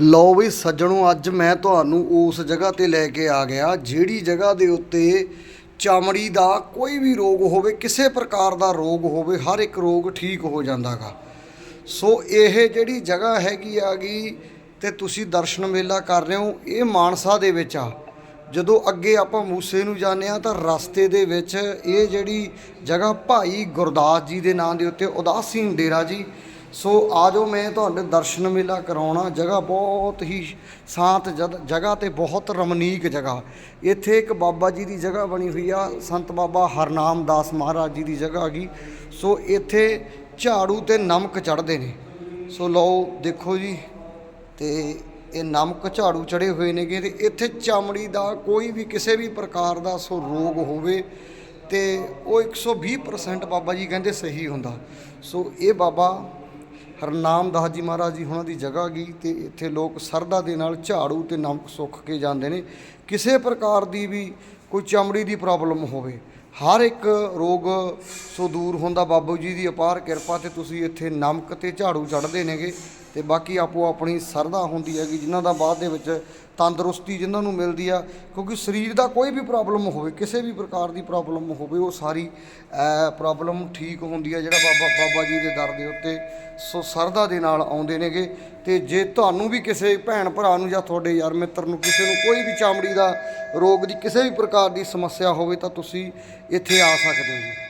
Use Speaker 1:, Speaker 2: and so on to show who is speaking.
Speaker 1: ਲਓ ਵੀ ਸੱਜਣੋ, ਅੱਜ ਮੈਂ ਤੁਹਾਨੂੰ ਉਸ ਜਗ੍ਹਾ ਤੇ ਲੈ ਕੇ ਆ ਗਿਆ, ਜਿਹੜੀ ਜਗ੍ਹਾ ਦੇ ਉੱਤੇ ਚਮੜੀ ਦਾ ਕੋਈ ਵੀ ਰੋਗ ਹੋਵੇ, ਕਿਸੇ ਪ੍ਰਕਾਰ ਦਾ ਰੋਗ ਹੋਵੇ, ਹਰ ਇੱਕ ਰੋਗ ਠੀਕ ਹੋ ਜਾਂਦਾਗਾ। ਸੋ ਇਹ ਜਿਹੜੀ ਜਗ੍ਹਾ ਹੈਗੀ ਆਗੀ ਤੇ ਤੁਸੀਂ ਦਰਸ਼ਨ ਮੇਲਾ ਕਰ ਰਹੇ ਹੋ, ਇਹ ਮਾਨਸਾ ਦੇ ਵਿੱਚ ਆ। ਜਦੋਂ ਅੱਗੇ ਆਪਾਂ ਮੂਸੇ ਨੂੰ ਜਾਂਦੇ ਆ ਤਾਂ ਰਸਤੇ ਦੇ ਵਿੱਚ ਇਹ ਜਿਹੜੀ ਜਗ੍ਹਾ ਭਾਈ ਗੁਰਦਾਸ ਜੀ ਦੇ ਨਾਂ ਦੇ ਉੱਤੇ ਉਦਾਸੀਨ ਡੇਰਾ ਜੀ ਸੋ ਆਜੋ ਮੈਂ ਤੁਹਾਡੇ ਦਰਸ਼ਨ ਮੇਲਾ ਕਰਾਉਣਾ। ਜਗ੍ਹਾ ਬਹੁਤ ਹੀ ਸ਼ਾਂਤ ਜਦ- ਜਗ੍ਹਾ ਤੇ ਬਹੁਤ ਰਮਨੀਕ ਜਗ੍ਹਾ। ਇੱਥੇ ਇੱਕ ਬਾਬਾ ਜੀ ਦੀ ਜਗ੍ਹਾ ਬਣੀ ਹੋਈ ਆ, ਸੰਤ ਬਾਬਾ ਹਰਨਾਮ ਦਾਸ ਮਹਾਰਾਜ ਜੀ ਦੀ ਜਗ੍ਹਾ ਹੈਗੀ। ਸੋ ਇੱਥੇ ਝਾੜੂ ਤੇ ਨਮਕ ਚੜ੍ਹਦੇ ਨੇ। ਸੋ ਲਓ, ਦੇਖੋ ਜੀ, ਤੇ ਇਹ ਨਮਕ ਝਾੜੂ ਚੜੇ ਹੋਏ ਨੇਗੇ ਤੇ ਇੱਥੇ ਚਮੜੀ ਦਾ ਕੋਈ ਵੀ ਕਿਸੇ ਵੀ ਪ੍ਰਕਾਰ ਦਾ ਸੋ ਰੋਗ ਹੋਵੇ ਤੇ ਉਹ 120% ਬਾਬਾ ਜੀ ਕਹਿੰਦੇ ਸਹੀ ਹੁੰਦਾ। ਸੋ ਇਹ ਬਾਬਾ ਹਰਨਾਮ ਦਾਸ ਜੀ ਮਹਾਰਾਜ ਜੀ ਉਹਨਾਂ ਦੀ ਜਗ੍ਹਾ ਗਈ ਤੇ ਇੱਥੇ ਲੋਕ ਸਰਦਾ ਦੇ ਨਾਲ ਝਾੜੂ ਤੇ ਨਮਕ ਸੁੱਖ ਕੇ ਜਾਂਦੇ ਨੇ। ਕਿਸੇ ਪ੍ਰਕਾਰ ਦੀ ਵੀ ਕੋਈ ਚਮੜੀ ਦੀ ਪ੍ਰੋਬਲਮ ਹੋਵੇ, ਹਰ ਇੱਕ ਰੋਗ ਸੋ ਦੂਰ ਹੁੰਦਾ। ਬਾਬੂ ਜੀ ਦੀ ਅਪਾਰ ਕਿਰਪਾ ਤੇ ਤੁਸੀਂ ਇੱਥੇ ਨਮਕ ਤੇ ਝਾੜੂ ਚੜ੍ਹਦੇ ਨੇਗੇ। ਤੇ ਬਾਕੀ ਆਪੋ ਆਪਣੀ ਸਰਦਾ ਹੁੰਦੀ ਹੈਗੀ, ਜਿਨ੍ਹਾਂ ਦਾ ਬਾਅਦ ਦੇ ਵਿੱਚ ਤੰਦਰੁਸਤੀ ਜਿਨ੍ਹਾਂ ਨੂੰ ਮਿਲਦੀ ਆ, ਕਿਉਂਕਿ ਸਰੀਰ ਦਾ ਕੋਈ ਵੀ ਪ੍ਰੋਬਲਮ ਹੋਵੇ, ਕਿਸੇ ਵੀ ਪ੍ਰਕਾਰ ਦੀ ਪ੍ਰੋਬਲਮ ਹੋਵੇ, ਉਹ ਸਾਰੀ ਪ੍ਰੋਬਲਮ ਠੀਕ ਹੁੰਦੀ ਹੈ ਜਿਹੜਾ ਬਾਬਾ ਬਾਬਾ ਜੀ ਦੇ ਦਰ ਦੇ ਉੱਤੇ, ਸੋ ਸਰਦਾ ਦੇ ਨਾਲ ਆਉਂਦੇ ਨੇਗੇ। ਤੇ ਜੇ ਤੁਹਾਨੂੰ ਵੀ ਕਿਸੇ ਭੈਣ ਭਰਾ ਨੂੰ ਜਾਂ ਤੁਹਾਡੇ ਯਾਰ ਮਿੱਤਰ ਨੂੰ ਕਿਸੇ ਨੂੰ ਕੋਈ ਵੀ ਚਾਮੜੀ ਦਾ ਰੋਗ ਦੀ ਕਿਸੇ ਵੀ ਪ੍ਰਕਾਰ ਦੀ ਸਮੱਸਿਆ ਹੋਵੇ, ਤਾਂ ਤੁਸੀਂ ਇੱਥੇ ਆ ਸਕਦੇ ਹੋ ਜੀ।